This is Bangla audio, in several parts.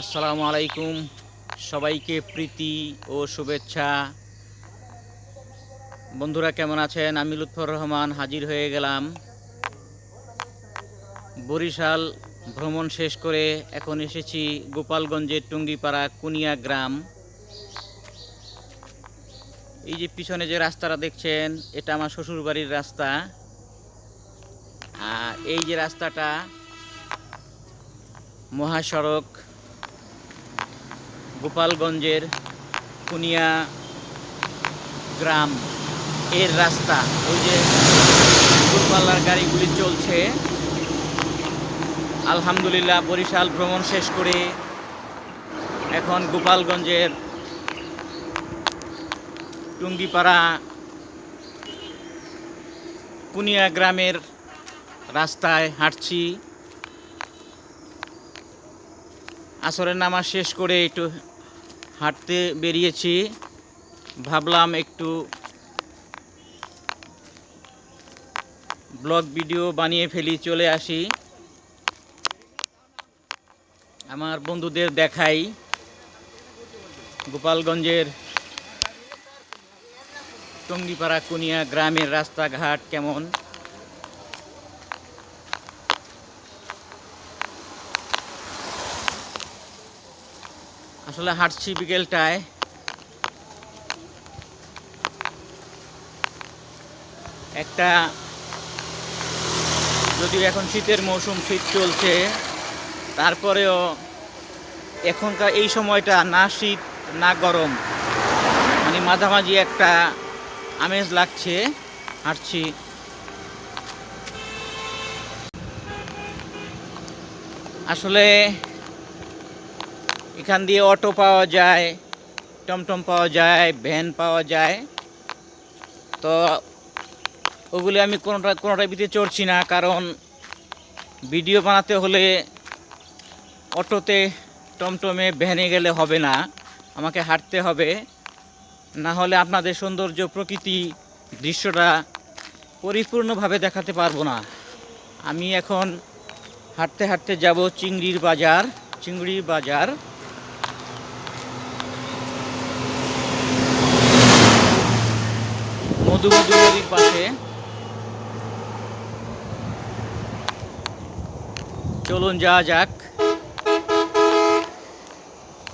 আসসালামু আলাইকুম। সবাইকে প্রীতি ও শুভেচ্ছা। বন্ধুরা, কেমন আছেন? আমি লুৎফর রহমান, হাজির হয়ে গেলাম। বরিশাল ভ্রমণ শেষ করে এখন এসেছি গোপালগঞ্জের টুঙ্গিপাড়া কুনিয়া গ্রাম। এই যে পিছনে যে রাস্তাটা দেখছেন, এটা আমার শ্বশুরবাড়ির রাস্তা। আর এই যে রাস্তাটা মহাসড়ক গোপালগঞ্জের কুনিয়া গ্রাম। এর রাস্তা, ওই যে দূরপাল্লার গাড়িগুলি চলছে। আলহামদুলিল্লাহ বরিশাল ভ্রমণ শেষ করে এখন গোপালগঞ্জের টুঙ্গিপাড়া কুনিয়া গ্রামের রাস্তায় হাঁটছি। আসরের নামাজ শেষ করে একটু হাঁটতে বেরিয়েছি। ভাবলাম একটু ব্লগ ভিডিও বানিয়ে ফেলি, চলে আসি। আমার বন্ধুদের দেখাই। গোপালগঞ্জের টঙ্গিপাড়া, কুনিয়া গ্রামের রাস্তাঘাট কেমন? আসলে হাঁটছি বিকেলটায়। একটা, যদিও এখন শীতের মৌসুম, শীত চলছে, তারপরেও এখনকার এই সময়টা না শীত, না গরম মানে মাঝামাঝি একটা আমেজ লাগছে, হাঁটছি। আসলে এখান দিয়ে অটো পাওয়া যায়, টমটম পাওয়া যায়, ভ্যান পাওয়া যায়। তো ওগুলি আমি কোনোটা কোনোটা ভিতরে চড়ছি না, কারণ ভিডিও বানাতে হলে অটোতে, টমটমে, ভ্যানে গেলে হবে না, আমাকে হাঁটতে হবে। না হলে আপনাদের সৌন্দর্য, প্রকৃতি, দৃশ্যটা পরিপূর্ণভাবে দেখাতে পারব না। আমি এখন হাঁটতে হাঁটতে যাব চিংড়ির বাজার চিংড়ির বাজার। মধুমধু নদীর পাশে। চলুন যাওয়া যাক।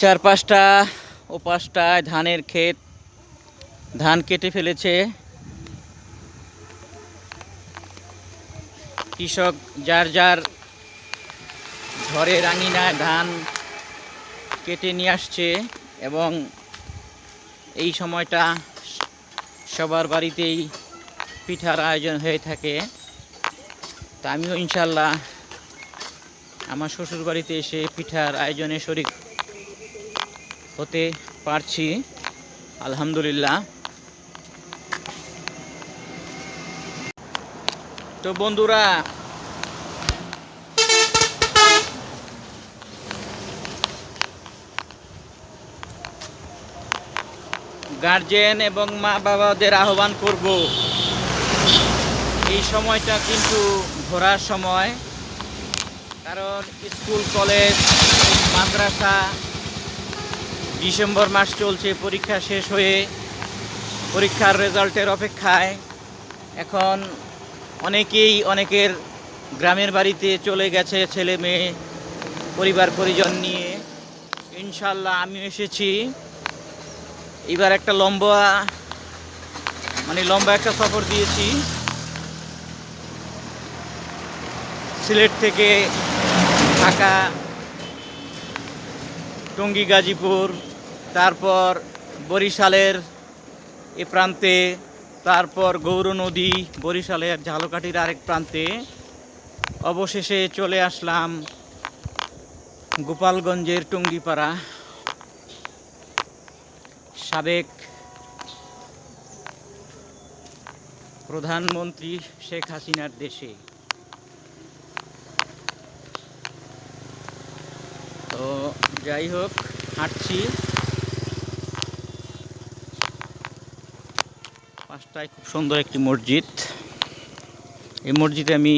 চার পাঁচটা ও পাঁচটায় ধানের ক্ষেত। ধান কেটে ফেলেছে। কৃষক যার যার ঘরের আঙিনায় ধান কেটে নিয়ে আসছে এবং এই সময়টা সবার বাড়িতেই পিঠার আয়োজন হয়ে থাকে। তা আমিও ইনশাল্লাহ আমার শ্বশুর বাড়িতে এসে পিঠার আয়োজনে শরিক হতে পারছি, আলহামদুলিল্লাহ। তো বন্ধুরা গার্জেন এবং মা বাবাদের আহ্বান করব। এই সময়টা কিন্তু ঘোরার সময়, কারণ স্কুল, কলেজ, মাদ্রাসা ডিসেম্বর মাস চলছে, পরীক্ষা শেষ হয়ে পরীক্ষার রেজাল্টের অপেক্ষায়। এখন অনেকেই অনেকের গ্রামের বাড়িতে চলে গেছে ছেলে মেয়ে পরিবার পরিজন নিয়ে। ইনশাল্লাহ আমি এসেছি। এবার একটা লম্বা মানে লম্বা একটা সফর দিয়েছি। সিলেট থেকে ঢাকা, টঙ্গী, গাজীপুর, তারপর বরিশালের এ প্রান্তে, তারপর গৌর নদী, বরিশালের ঝালকাঠির আরেক প্রান্তে। অবশেষে চলে আসলাম গোপালগঞ্জের টঙ্গিপাড়া। সাবেক প্রধানমন্ত্রী শেখ হাসিনার দেশে। তো যাই হোক, হাঁটছি। পাঁচটায় খুব সুন্দর একটি মসজিদ। এই মসজিদে আমি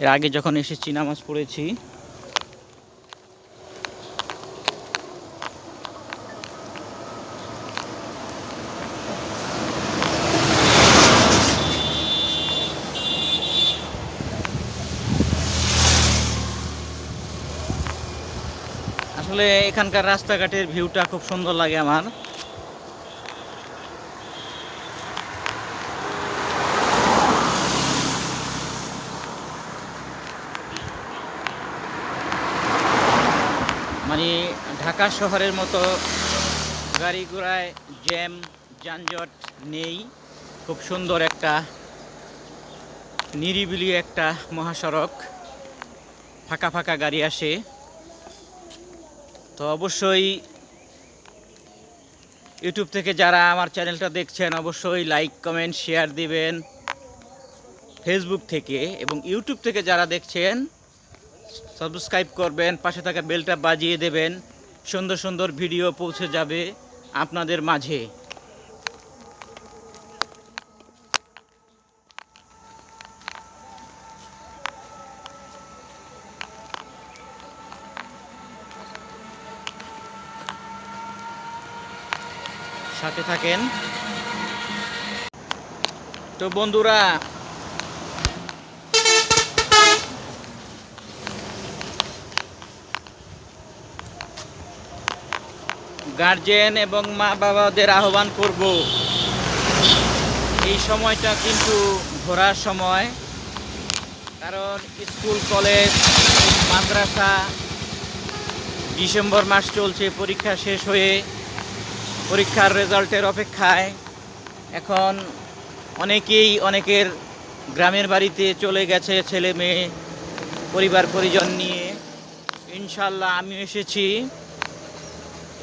এর আগে যখন এসেছি, নামাজ পড়েছি আসলে এখানকার রাস্তাঘাটের ভিউটা খুব সুন্দর লাগে আমার। মানে ঢাকা শহরের মতো গাড়ি ঘোড়ায় জ্যাম, যানজট নেই। খুব সুন্দর একটা, নিরিবিলি একটা মহাসড়ক। ফাঁকা ফাঁকা গাড়ি আসে। তো অবশ্যই ইউটিউব থেকে যারা আমার চ্যানেলটা দেখছেন, অবশ্যই লাইক কমেন্ট শেয়ার দিবেন। ফেসবুক থেকে এবং ইউটিউব থেকে যারা দেখছেন সাবস্ক্রাইব করবেন, পাশে থাকা বেলটা বাজিয়ে দেবেন। সুন্দর সুন্দর ভিডিও পৌঁছে যাবে আপনাদের মাঝে। সাথে থাকেন। তো বন্ধুরা গার্জেন এবং মা বাবাদের আহ্বান করব। এই সময়টা কিন্তু ঘোরার সময়, কারণ স্কুল, কলেজ, মাদ্রাসা ডিসেম্বর মাস চলছে, পরীক্ষা শেষ হয়ে পরীক্ষার রেজাল্টের অপেক্ষায় এখন অনেকেই অনেকের গ্রামের বাড়িতে চলে গেছে ছেলে মেয়ে, পরিবার পরিজন নিয়ে। ইনশাল্লাহ আমি এসেছি।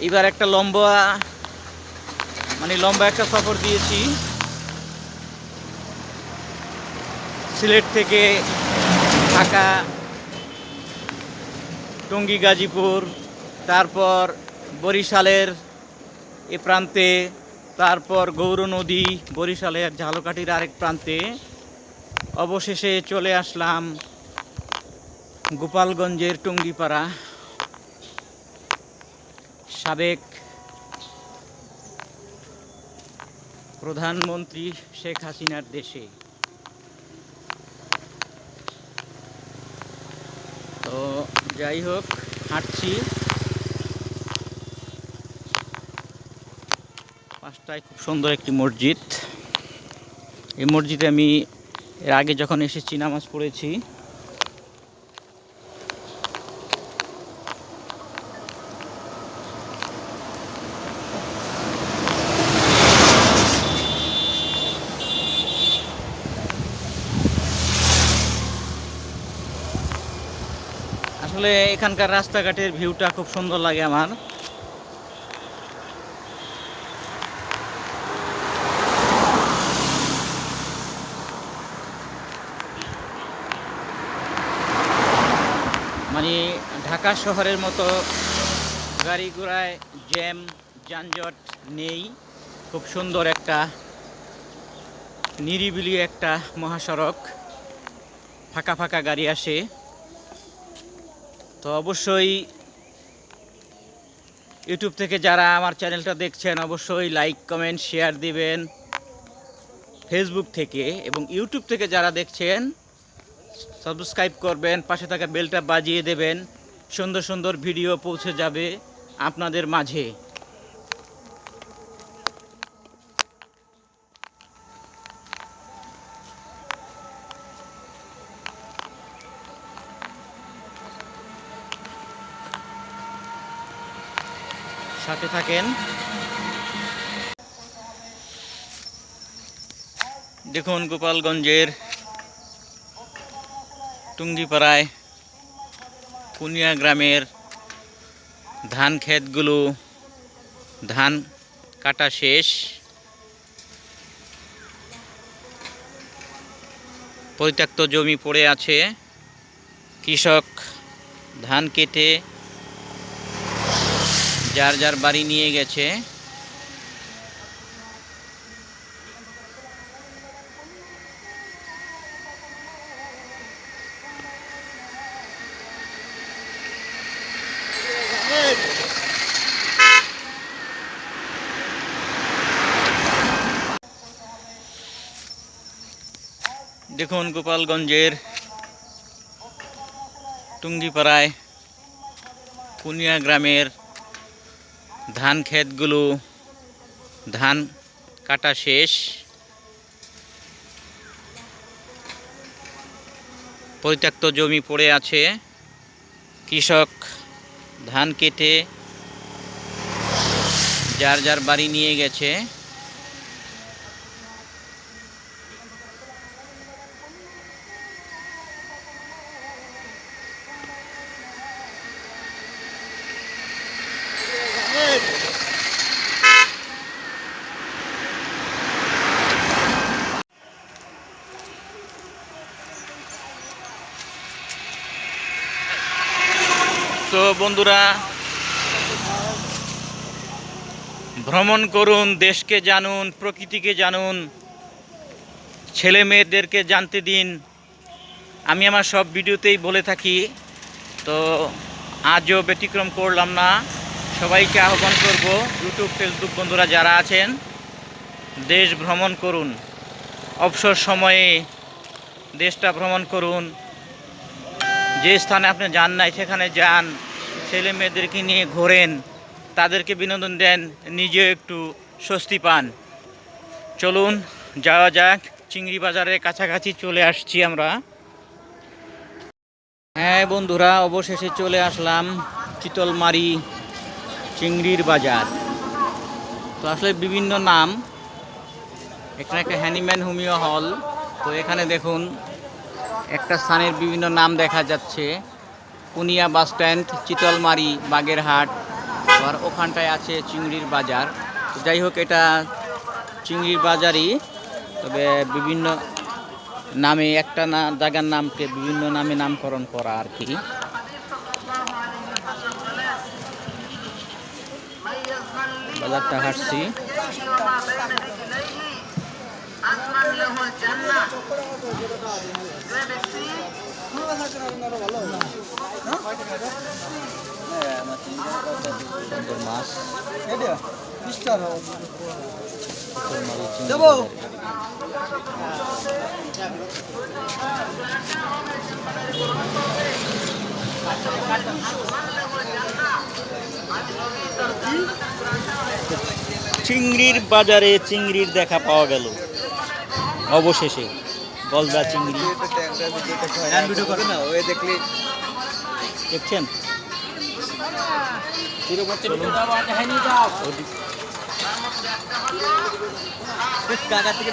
এবার একটা লম্বা মানে লম্বা একটা সফর দিয়েছি। সিলেট থেকে ঢাকা, টঙ্গী, গাজীপুর, তারপর বরিশালের এ প্রান্তে, তারপর গৌর নদী, বরিশালের ঝালকাঠির আরেক প্রান্তে। অবশেষে চলে আসলাম গোপালগঞ্জের টুঙ্গিপাড়া। সাবেক প্রধানমন্ত্রী শেখ হাসিনার দেশে। তো যাই হোক, হাঁটছি। পাঁচটায় খুব সুন্দর একটি মসজিদ। এই মসজিদে আমি এর আগে যখন এসেছি, নামাজ পড়েছি। আসলে এখানকার রাস্তাঘাটের ভিউটা খুব সুন্দর লাগে আমার মানে ঢাকা শহরের মতো গাড়ি ঘোড়ায় জ্যাম, যানজট নেই। খুব সুন্দর একটা, নিরিবিলি একটা মহাসড়ক। ফাঁকা ফাঁকা গাড়ি আসে। তো অবশ্যই ইউটিউব থেকে যারা আমার চ্যানেলটা দেখছেন, অবশ্যই লাইক, কমেন্ট, শেয়ার দিবেন। ফেসবুক থেকে এবং ইউটিউব থেকে যারা দেখছেন, সাবস্ক্রাইব করবেন, পাশে থাকা বেলটা বাজিয়ে দেবেন। সুন্দর সুন্দর ভিডিও পৌঁছে যাবে আপনাদের মাঝে। সাথে থাকেন। দেখুন গোপালগঞ্জের টুঙ্গিপাড়ায় কুনিয়া গ্রামের ধান ক্ষেতগুলো, ধান কাটা শেষ। পরিত্যক্ত জমি পড়ে আছে। কৃষক ধান কেটে যার যার বাড়ি নিয়ে গেছে। দেখুন গোপালগঞ্জের টুঙ্গিপাড়ায় কুনিয়া গ্রামের ধান ক্ষেতগুলো, ধান কাটা শেষ। পরিত্যক্ত জমি পড়ে আছে। কৃষক ধান কেটে যার যার বাড়ি নিয়ে গেছে। বন্ধুরা, ভ্রমণ করুন, দেশকে জানুন, প্রকৃতিকে জানুন, ছেলে মেয়েদেরকে জানতে দিন। আমি আমার সব ভিডিওতেই বলে থাকি, তো আজও ব্যতিক্রম করলাম না। সবাইকে আহ্বান করব ইউটিউব ফেসবুক বন্ধুরা যারা আছেন, দেশ ভ্রমণ করুন। অবসর সময়ে দেশটা ভ্রমণ করুন। যে স্থানে আপনি যান নাই, সেখানে যান। ছেলে মেয়েদেরকে নিয়ে ঘোরেন, তাদেরকে বিনোদন দেন নিজে একটু স্বস্তি পান। চলুন, যাওয়া যাক, চিংড়ি বাজারের কাছাকাছি চলে আসছি আমরা। হ্যাঁ বন্ধুরা, অবশেষে চলে আসলাম চিতলমারি চিংড়ির বাজার। তো আসলে বিভিন্ন নাম, এখানে একটা হ্যানিম্যান হোমিও হল। তো এখানে দেখুন, একটা স্থানের বিভিন্ন নাম দেখা যাচ্ছে। কুনিয়া বাস স্ট্যান্ড, চিতলমারি, বাগেরহাট, আর ওখানটায় আছে চিংড়ির বাজার। যাই হোক, এটা চিংড়ির বাজারই, তবে বিভিন্ন নামে, একটা না, জায়গার নামকে বিভিন্ন নামে নামকরণ করা আর কি। বাজারটা হাঁটছি। চিংড়ির বাজারে চিংড়ির দেখা পাওয়া গেল। অবশেষে। গলদা চিংড়ি। দেখছেন? কাকা থেকে